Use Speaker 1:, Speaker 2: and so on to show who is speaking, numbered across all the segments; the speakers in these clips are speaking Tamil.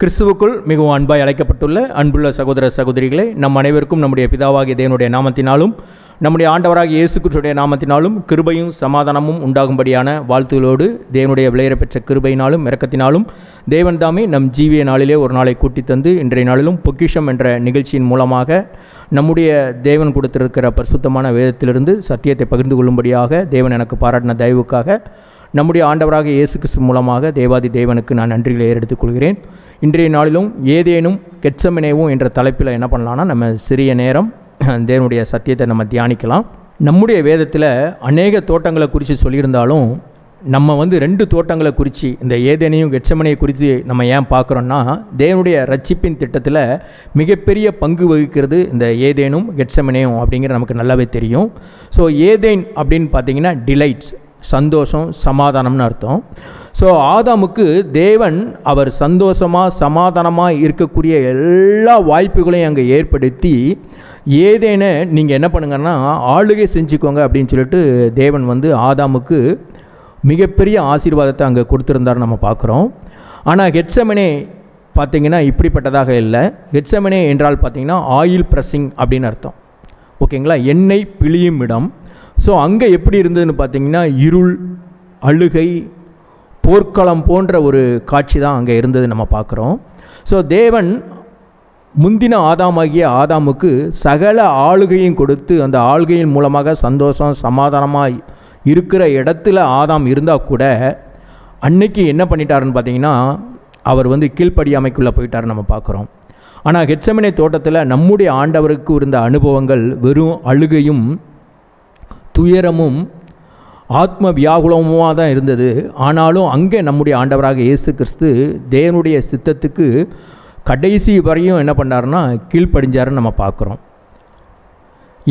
Speaker 1: கிறிஸ்துவுக்குள் மிகவும் அன்பாய் அழைக்கப்பட்டுள்ள அன்புள்ள சகோதர சகோதரிகளை நம் அனைவருக்கும் நம்முடைய பிதாவாகிய தேவனுடைய நாமத்தினாலும் நம்முடைய ஆண்டவராக இயேசு கிறிஸ்துடைய நாமத்தினாலும் கிருபையும் சமாதானமும் உண்டாகும்படியான வாழ்த்துகளோடு தேவனுடைய விளையரப்பெற்ற கிருபையினாலும் இறக்கத்தினாலும் தேவன் தாமே நம் ஜீவிய நாளிலே ஒரு நாளை கூட்டி தந்து இன்றைய நாளிலும் பொக்கிஷம் என்ற நிகழ்ச்சியின் மூலமாக நம்முடைய தேவன் கொடுத்திருக்கிற பரிசுத்தமான வேதத்திலிருந்து சத்தியத்தை பகிர்ந்து கொள்ளும்படியாக தேவன் எனக்கு பாராட்டின தயவுக்காக நம்முடைய ஆண்டவராக இயேசு கிறிஸ்து மூலமாக தேவாதி தேவனுக்கு நான் நன்றிகளை ஏறெடுத்துக் கொள்கிறேன் இன்றைய நாளிலும் ஏதேனும் கெட்சமினேவும் என்ற தலைப்பில் என்ன பண்ணலான்னா நம்ம சிறிய நேரம் தேவனுடைய சத்தியத்தை நம்ம தியானிக்கலாம். நம்முடைய வேதத்தில் அநேக தோட்டங்களை குறித்து சொல்லியிருந்தாலும் நம்ம வந்து ரெண்டு தோட்டங்களை குறித்து இந்த ஏதேனையும் கெட்சமனையை குறித்து நம்ம ஏன் பார்க்குறோன்னா தேவனுடைய ரட்சிப்பின் திட்டத்தில் மிகப்பெரிய பங்கு வகிக்கிறது இந்த ஏதேனும் கெட்சமனையும் அப்படிங்கிற நமக்கு நல்லாவே தெரியும். ஸோ ஏதேன் அப்படின்னு பார்த்தீங்கன்னா டிலைட்ஸ் சந்தோஷம் சமாதானம்னு அர்த்தம். ஸோ ஆதாமுக்கு தேவன் அவர் சந்தோஷமாக சமாதானமாக இருக்கக்கூடிய எல்லா வாய்ப்புகளையும் அங்கே ஏற்படுத்தி ஏதேன நீங்கள் என்ன பண்ணுங்கன்னா ஆளுகை செஞ்சுக்கோங்க அப்படின்னு சொல்லிட்டு தேவன் வந்து ஆதாமுக்கு மிகப்பெரிய ஆசீர்வாதத்தை அங்கே கொடுத்துருந்தார் நம்ம பார்க்குறோம். ஆனால் ஹெட்சமனே பார்த்தீங்கன்னா இப்படிப்பட்டதாக இல்லை. ஹெட்சமனே என்றால் பார்த்தீங்கன்னா ஆயில் ப்ரெஸ்ஸிங் அப்படின்னு அர்த்தம். ஓகேங்களா? எண்ணெய் பிழியும் இடம். ஸோ அங்கே எப்படி இருந்ததுன்னு பார்த்தீங்கன்னா இருள் அழுகை போர்க்களம் போன்ற ஒரு காட்சி தான் அங்கே இருந்தது நம்ம பார்க்குறோம் ஸோ தேவன் முந்தின ஆதாமாகிய ஆதாமுக்கு சகல ஆளுகையும் கொடுத்து அந்த ஆளுகையின் மூலமாக சந்தோஷம் சமாதானமாக இருக்கிற இடத்துல ஆதாம் இருந்தால் கூட அன்னைக்கு என்ன பண்ணிட்டாருன்னு பார்த்தீங்கன்னா அவர் வந்து கீழ்ப்படியாமைக்குள்ளே போயிட்டார் நம்ம பார்க்குறோம் ஆனால் ஹெட்சமனை தோட்டத்தில் நம்முடைய ஆண்டவருக்கு இருந்த அனுபவங்கள் வெறும் அழுகையும் துயரமும் ஆத்ம வியாகுலமுமாக தான் இருந்தது. ஆனாலும் அங்கே நம்முடைய ஆண்டவராக இயேசு கிறிஸ்து தேவனுடைய சித்தத்துக்கு கடைசி வரையும் என்ன பண்ணாருன்னா கீழ்ப்படிஞ்சாருன்னு நம்ம பார்க்குறோம்.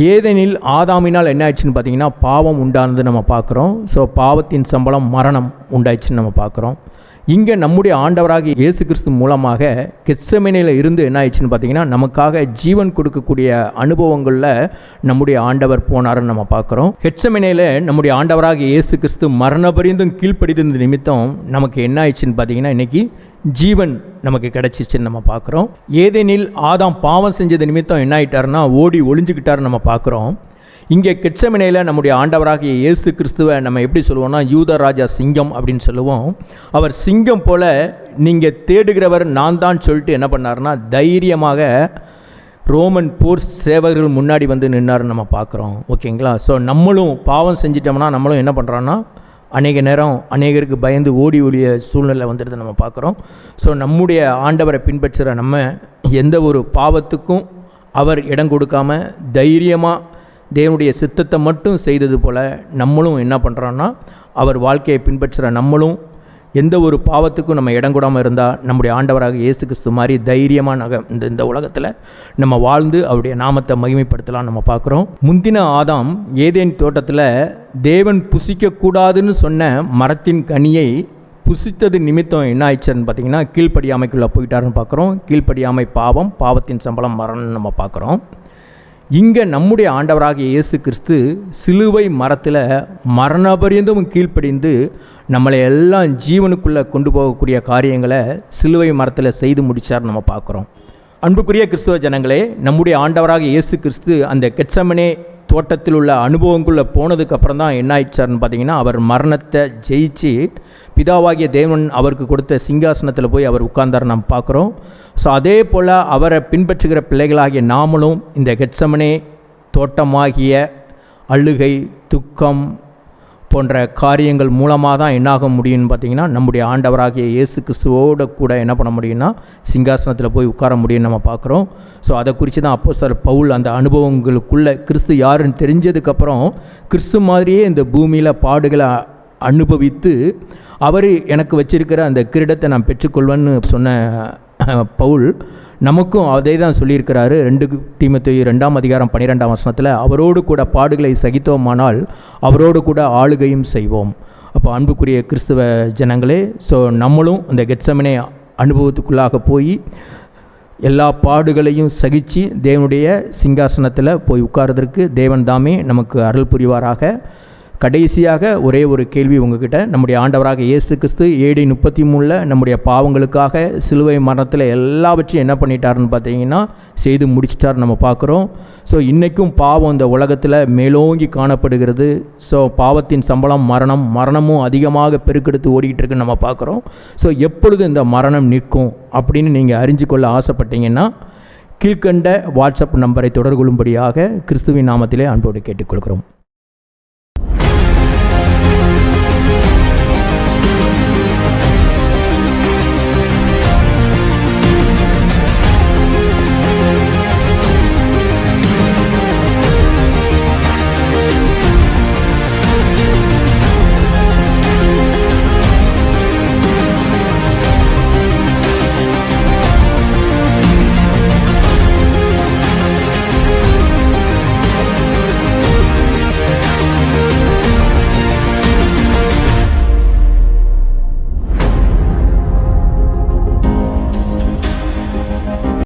Speaker 1: ஏதெனில் ஆதாமினால் என்ன ஆயிடுச்சுன்னு பார்த்தீங்கன்னா பாவம் உண்டானது நம்ம பார்க்குறோம். ஸோ பாவத்தின் சம்பளம் மரணம் உண்டாயிடுச்சுன்னு நம்ம பார்க்குறோம். இங்கே நம்முடைய ஆண்டவராக இயேசு கிறிஸ்து மூலமாக கெச்சமேனையில் இருந்து என்ன ஆயிடுச்சுன்னு பார்த்தீங்கன்னா நமக்காக ஜீவன் கொடுக்கக்கூடிய அனுபவங்களில் நம்முடைய ஆண்டவர் போனாருன்னு நம்ம பார்க்குறோம். ஹெட்சமேனையில் நம்முடைய ஆண்டவராக இயேசு கிறிஸ்து மரணபரிந்தும் கீழ்ப்படிந்த நிமித்தம் நமக்கு என்ன ஆயிடுச்சுன்னு பார்த்தீங்கன்னா இன்றைக்கி ஜீவன் நமக்கு கிடச்சிச்சுன்னு நம்ம பார்க்குறோம். ஏதேனில் ஆதாம் பாவம் செஞ்சது நிமித்தம் என்ன ஆயிட்டாருன்னா ஓடி ஒளிஞ்சுக்கிட்டாருன்னு நம்ம பார்க்குறோம். இங்கே கெட்சமினையில் நம்முடைய ஆண்டவராகிய இயேசு கிறிஸ்துவை நம்ம எப்படி சொல்லுவோம்னா யூத ராஜா சிங்கம் அப்படின்னு சொல்லுவோம். அவர் சிங்கம் போல் நீங்கள் தேடுகிறவர் நான் தான் சொல்லிட்டு என்ன பண்ணார்னா தைரியமாக ரோமன் போர் சேவகர்கள் முன்னாடி வந்து நின்னார்னு நம்ம பார்க்குறோம். ஓகேங்களா? ஸோ நம்மளும் பாவம் செஞ்சிட்டோம்னா நம்மளும் என்ன பண்ணுறோன்னா அநேக நேரம் அநேகருக்கு பயந்து ஓடி ஓடிய சூழ்நிலை வந்துடுது நம்ம பார்க்குறோம். ஸோ நம்முடைய ஆண்டவரை பின்பற்றுகிற நம்ம எந்த ஒரு பாவத்துக்கும் அவர் இடம் கொடுக்காம தைரியமாக தேவனுடைய சித்தத்தை மட்டும் செய்தது போல் நம்மளும் என்ன பண்ணுறோன்னா அவர் வாழ்க்கையை பின்பற்றுகிற நம்மளும் எந்த ஒரு பாவத்துக்கும் நம்ம இடம் கூடாமல் இருந்தால் நம்முடைய ஆண்டவராக இயேசு கிறிஸ்து மாதிரி தைரியமாக நக இந்த இந்த உலகத்தில் நம்ம வாழ்ந்து அவருடைய நாமத்தை மகிமைப்படுத்தலாம் நம்ம பார்க்குறோம். முந்தின ஆதாம் ஏதேன் தோட்டத்தில் தேவன் புசிக்கக்கூடாதுன்னு சொன்ன மரத்தின் கனியை புசித்தது நிமித்தம் என்ன ஆயிடுச்சுன்னு பார்த்தீங்கன்னா கீழ்ப்படியாமைக்குள்ளே போயிட்டாருன்னு பார்க்குறோம். கீழ்ப்படியாமை பாவம் பாவத்தின் சம்பளம் மரணம்னு நம்ம பார்க்குறோம். இங்கே நம்முடைய ஆண்டவராகிய இயேசு கிறிஸ்து சிலுவை மரத்தில் மரணபரியந்தமும் கீழ்ப்படிந்து நம்மளை எல்லாம் ஜீவனுக்குள்ளே கொண்டு போகக்கூடிய காரியங்களை சிலுவை மரத்தில் செய்து முடித்தார் நம்ம பார்க்குறோம். அன்புக்குரிய கிறிஸ்துவ ஜனங்களே நம்முடைய ஆண்டவராக இயேசு கிறிஸ்து அந்த கெட்சமனே தோட்டத்தில் உள்ள அனுபவங்குள்ளே போனதுக்கப்புறம் தான் என்ன ஆயிடுச்சார்னு பார்த்தீங்கன்னா அவர் மரணத்தை ஜெயிச்சு பிதாவாகிய தேவன் அவருக்கு கொடுத்த சிங்காசனத்தில் போய் அவர் உட்கார்ந்தார் நாம் பார்க்குறோம். ஸோ அதே போல் அவரை பின்பற்றுகிற பிள்ளைகளாகிய நாமளும் இந்த கெட்சமனே தோட்டமாகிய அழுகை துக்கம் போன்ற காரியங்கள் மூலமாக தான் என்னாக முடியும்னு பார்த்தீங்கன்னா நம்முடைய ஆண்டவராகிய இயேசு கிறிஸ்துவோட கூட என்ன பண்ண முடியும்னா சிங்காசனத்தில் போய் உட்கார முடியும்னு நம்ம பார்க்குறோம். ஸோ அதை குறித்து தான் அப்போ சார் பவுல் அந்த அனுபவங்களுக்குள்ளே கிறிஸ்து யாருன்னு தெரிஞ்சதுக்கப்புறம் கிறிஸ்து மாதிரியே இந்த பூமியில் பாடுகளை அனுபவித்து அவர் எனக்கு வச்சிருக்கிற அந்த கிரீடத்தை நான் பெற்றுக்கொள்வேன்னு சொன்ன பவுல் நமக்கும் அதே தான் சொல்லியிருக்கிறாரு. ரெண்டு தீமத்து ரெண்டாம் அதிகாரம் பன்னிரெண்டாம் வசனத்தில் அவரோடு கூட பாடுகளை சகித்தோமானால் அவரோடு கூட ஆளுகையும் செய்வோம். அப்போ அன்புக்குரிய கிறிஸ்துவ ஜனங்களே ஸோ நம்மளும் இந்த கெட்சமனே அனுபவத்துக்குள்ளாக போய் எல்லா பாடுகளையும் சகித்து தேவனுடைய சிங்காசனத்தில் போய் உட்கார்றதற்கு தேவன் தாமே நமக்கு அருள் புரிவாராக. கடைசியாக ஒரே ஒரு கேள்வி உங்ககிட்ட. நம்முடைய ஆண்டவராக இயேசு கிறிஸ்து ஏடி முப்பத்தி மூணில் நம்முடைய பாவங்களுக்காக சிலுவை மரணத்தில் எல்லாவற்றையும் என்ன பண்ணிட்டாருன்னு பார்த்தீங்கன்னா செய்து முடிச்சிட்டார் நம்ம பார்க்குறோம். ஸோ இன்றைக்கும் பாவம் இந்த உலகத்தில் மேலோங்கி காணப்படுகிறது. ஸோ பாவத்தின் சம்பளம் மரணம் மரணமும் அதிகமாக பெருக்கெடுத்து ஓடிக்கிட்டு இருக்குன்னு நம்ம பார்க்குறோம். ஸோ எப்பொழுது இந்த மரணம் நிற்கும் அப்படின்னு நீங்கள் அறிஞ்சு கொள்ள ஆசைப்பட்டீங்கன்னா கீழ்கண்ட வாட்ஸ்அப் நம்பரை தொடர்கொள்ளும்படியாக கிறிஸ்துவின் நாமத்திலே அன்போடு கேட்டுக்கொள்கிறோம்.